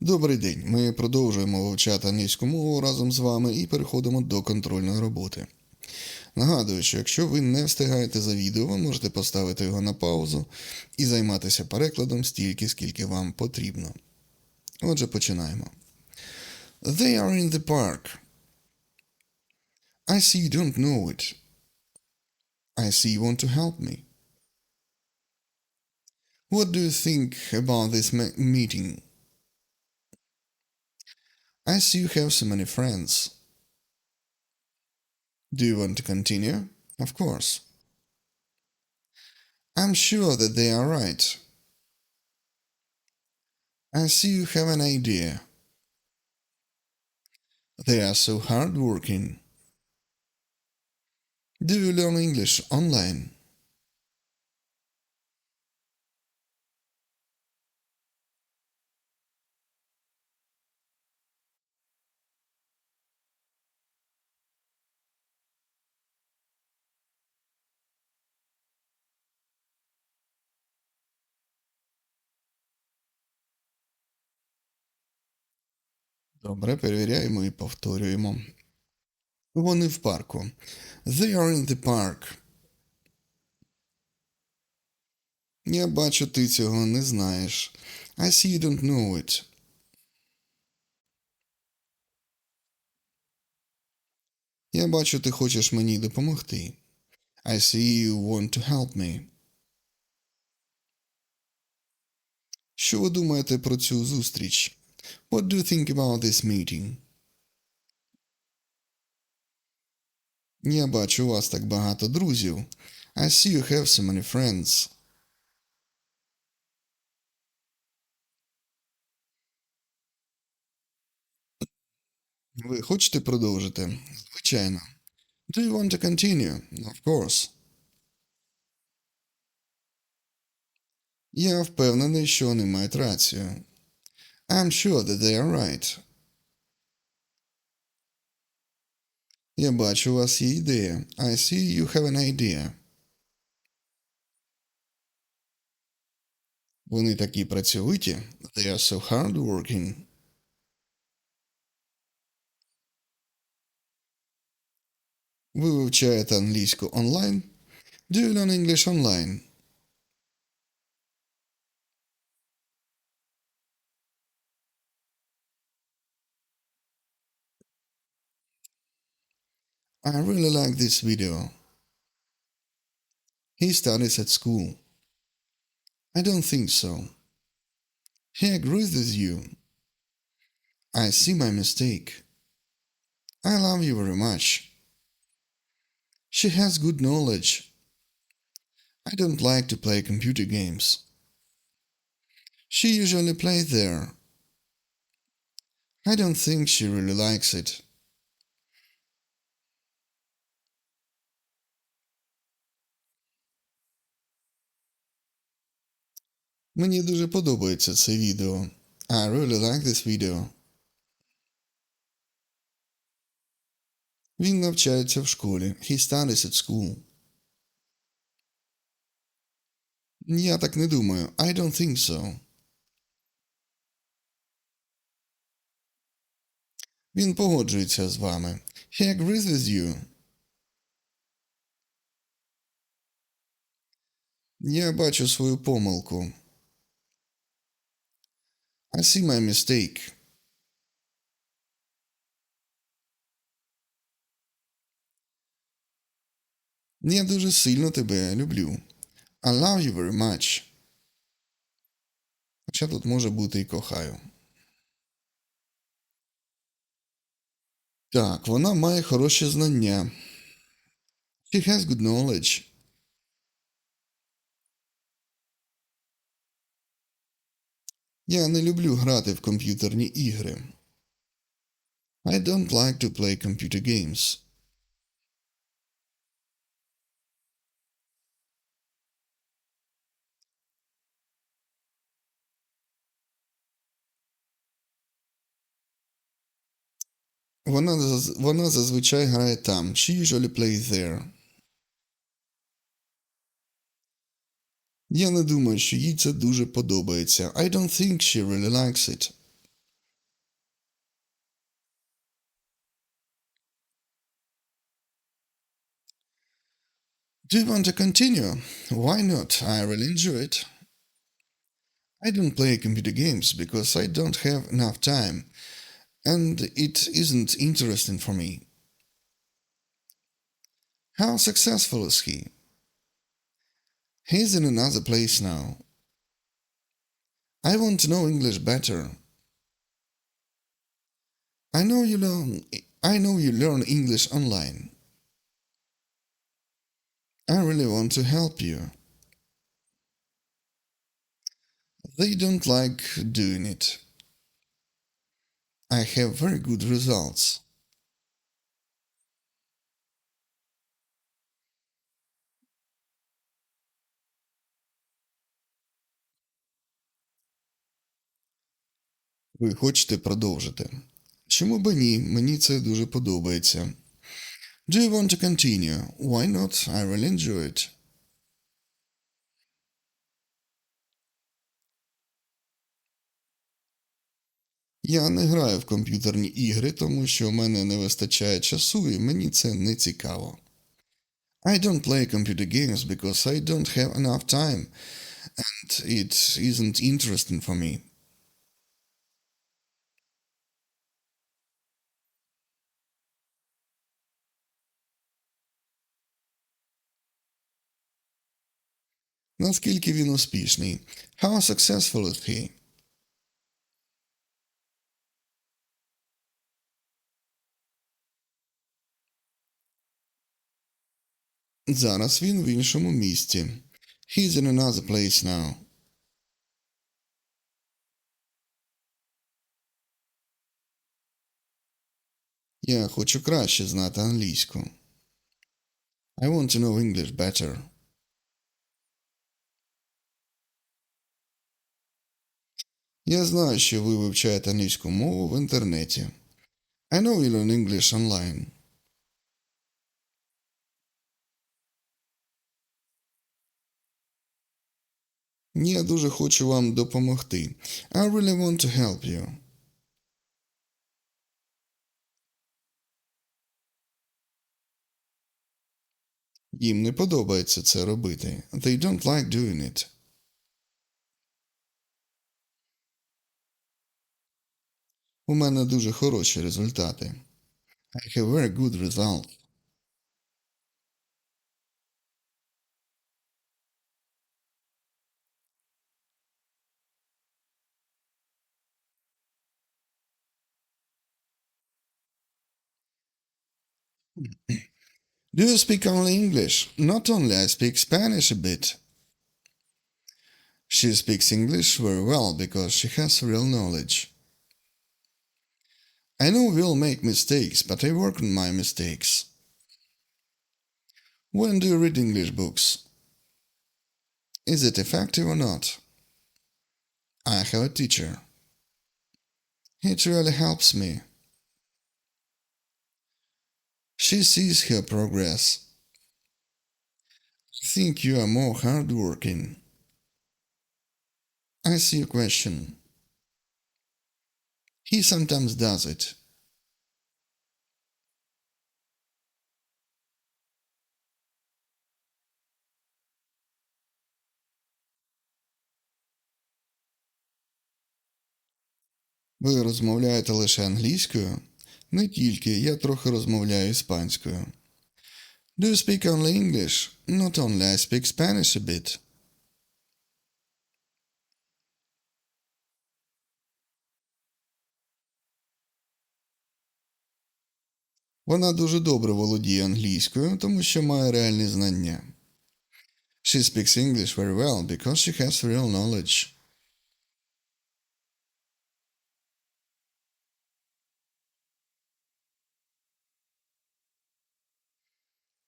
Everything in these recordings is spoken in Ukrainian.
Добрий день. Ми продовжуємо вивчати англійську мову разом з вами і переходимо до контрольної роботи. Нагадую, що якщо ви не встигаєте за відео, ви можете поставити його на паузу і займатися перекладом стільки, скільки вам потрібно. Отже, починаємо. They are in the park. I see you don't know it. I see you want to help me. What do you think about this me- meeting? I see you have so many friends. Do you want to continue? Of course. I'm sure that they are right. I see you have an idea. They are so hardworking. Do you learn English online? Добре, перевіряємо і повторюємо. Вони в парку. They are in the park. Я бачу, ти цього не знаєш. I see you don't know it. Я бачу, ти хочеш мені допомогти. I see you want to help me. Що ви думаєте про цю зустріч? What do you think about this meeting? Я бачу у вас так багато друзів. I see you have so many friends. Ви хочете продовжити? Звичайно. Do you want to continue? Of course. Я впевнений, що вони мають рацію. I'm sure that they are right. Я бачу, у вас є ідея. I see you have an idea. Вони такі працьовиті. They are so hardworking. Ви вивчаєте англійську онлайн? Do you learn English online? I really like this video. He studies at school. I don't think so. He agrees with you. I see my mistake. I love you very much. She has good knowledge. I don't like to play computer games. She usually plays there. I don't think she really likes it. Мені дуже подобається це відео. I really like this video. Він навчається в школі. He studies at school. Я так не думаю. I don't think so. Він погоджується з вами. He agrees with you. Я бачу свою помилку. I see my mistake. Я дуже сильно тебе люблю. I love you very much. Хоча тут може бути і кохаю. Так, вона має хороші знання. She has good knowledge. Я не люблю грати в комп'ютерні ігри. I don't like to play computer games. Вона, заз- вона зазвичай грає там. She usually plays there. Я не думаю, що їй це дуже подобається. I don't think she really likes it. Do you want to continue? Why not? I really enjoy it. I don't play computer games because I don't have enough time and it isn't interesting for me. How successful is he? He's in another place now. I want to know English better. I know you learn I know you learn English online. I really want to help you. They don't like doing it. I have very good results. Ви хочете продовжити? Чому б ні? Мені це дуже подобається. Do you want to continue? Why not? I really enjoy it. Я не граю в комп'ютерні ігри, тому що в мене не вистачає часу і мені це не цікаво. I don't play computer games because I don't have enough time and it isn't interesting for me. Наскільки він успішний? How successful is he? Зараз він в іншому місті. He's in another place now. Я хочу краще знати англійську. I want to know English better. Я знаю, що ви вивчаєте англійську мову в інтернеті. I know you learn English online. Я дуже хочу вам допомогти. I really want to help you. Їм не подобається це робити. They don't like doing it. У мене дуже хороші результати. I have very good results. Do you speak only English? Not only, I speak Spanish a bit. She speaks English very well because she has real knowledge. I know we'll make mistakes, but I work on my mistakes. When do you read English books? Is it effective or not? I have a teacher. It really helps me. She sees her progress. I think you are more hardworking. I see your question. He sometimes does it. Ви розмовляєте лише англійською? Не тільки, я трохи розмовляю іспанською. Do you speak only English? Not only, I speak Spanish a bit. Вона дуже добре володіє англійською, тому що має реальні знання. She speaks English very well because she has real knowledge.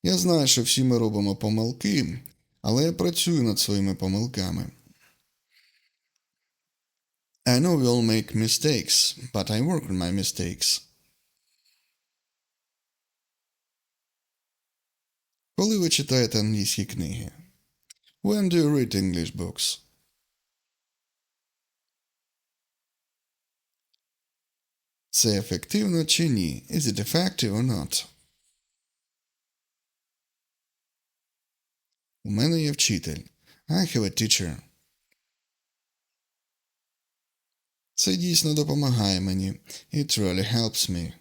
Я знаю, що всі ми робимо помилки, але я працюю над своїми помилками. I know we all make mistakes, but I work on my mistakes. Коли ви читаєте англійські книги? When do you read English books? Це ефективно чи ні? Is it effective or not? У мене є вчитель. I have a teacher. Це дійсно допомагає мені. It really helps me.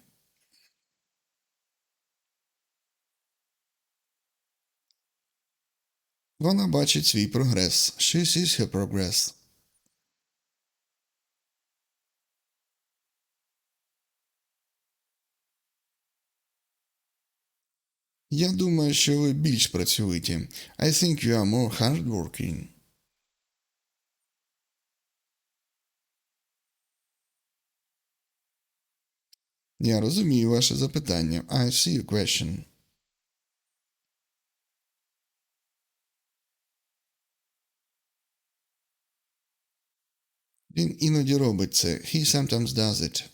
Вона бачить свій прогрес. She sees her progress. Я думаю, що ви більш працьовиті. I think you are more hardworking. Я розумію ваше запитання. I see your question. Він іноді робить це. He sometimes does it.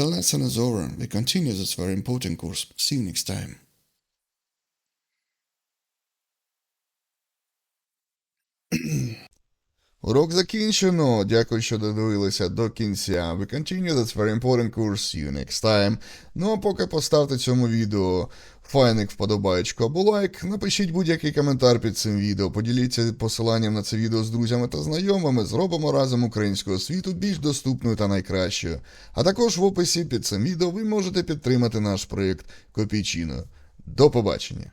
The lesson is over. We continue this very important course. See you next time. Урок закінчено. Дякую, що додивилися до кінця. We continue this very important course. See you next time. Ну а поки поставте цьому відео файник вподобаєчку або лайк. Напишіть будь-який коментар під цим відео. Поділіться посиланням на це відео з друзями та знайомими. Зробимо разом українського світу більш доступною та найкращою. А також в описі під цим відео ви можете підтримати наш проєкт Копійчино. До побачення!